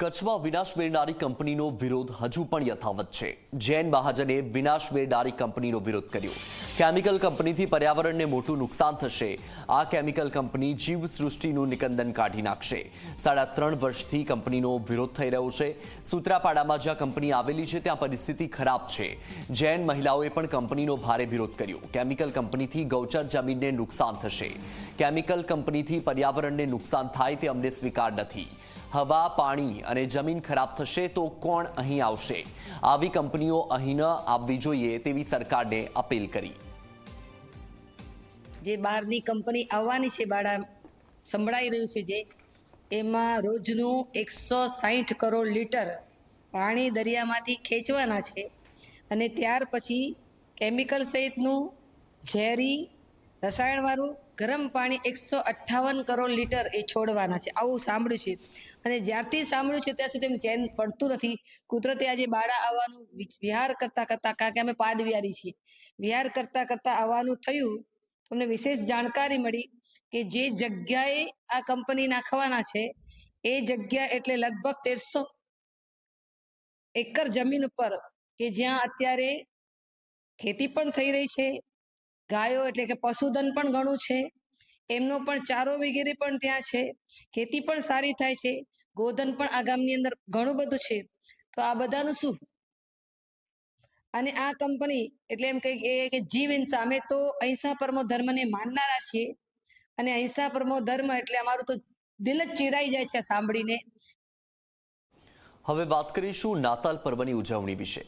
કચ્છમાં વિનાશ વેરનારી કંપનીનો વિરોધ હજુ પણ યથાવત છે. જૈન મહાજને વિનાશ વેરનારી કંપનીનો વિરોધ કર્યો. કેમિકલ કંપનીથી પર્યાવરણને મોટું નુકસાન થશે. આ કેમિકલ કંપની જીવ સૃષ્ટિનું નિકંદન કાઢી નાખશે. સાડા ત્રણ વર્ષથી કંપનીનો વિરોધ થઈ રહ્યો છે. સૂત્રાપાડામાં જ્યાં કંપની આવેલી છે, ત્યાં પરિસ્થિતિ ખરાબ છે. જૈન મહિલાઓએ પણ કંપનીનો ભારે વિરોધ કર્યો. કેમિકલ કંપનીથી ગૌચર જમીનને નુકસાન થશે. કેમિકલ કંપનીથી પર્યાવરણને નુકસાન થાય તે અમને સ્વીકાર નથી. હવા, પાણી અને જમીન ખરાબ થશે તો કોણ અહીં આવશે? આવી કંપનીઓ અહીં ન આવવી જોઈએ તેવી સરકારને અપીલ કરી. જે બહારની કંપની આવવાની છે, બાળા સંભળાઈ રહ્યું છે જે, એમાં રોજનું એકસો સાહીઠ કરોડ લીટર પાણી દરિયામાંથી ખેંચવાના છે અને ત્યાર પછી કેમિકલ સહિતનું ઝેરી રસાયણવાળું ગરમ પાણી એકસો અઠ્ઠાવન કરોડ લીટર એ છોડવાના છે. આવું સાંભળ્યું છે. અને જ્યારથી સાંભળ્યું છે ત્યાં સુધી ચેન પડતું નથી. કુદરતે આજે બાળા આવવાનું વિહાર કરતા કરતા, કારણ કે અમે પાદ વિહારી છીએ. વિહાર કરતા કરતા આવવાનું થયું. તમને વિશેષ જાણકારી મળી કે જે જગ્યાએ આ કંપની નાખવાના છે, એ જગ્યા એટલે લગભગ તેરસો એકર જમીન ઉપર કે જ્યાં અત્યારે ખેતી પણ થઈ રહી છે ગાયો એટલે કે પશુધન પણ ઘણું છે. એમનો પણ ચારો વગેરે પણ ત્યાં છે. ખેતી પણ સારી થાય છે. ગોધન પણ આ ગામની અંદર ઘણું બધું છે. તો આ બધાનું શું? અને આ કંપની એટલે એમ કઈ કે જીવ હિંસા. અમે તો અહિંસા પરમો ધર્મને માનનારા છીએ. અને અહિંસા પરમો ધર્મ એટલે અમારું તો દિલ જ ચીરાઈ જાય છે સાંભળીને. હવે વાત કરીશું નાતાલ પર્વની ઉજવણી વિશે.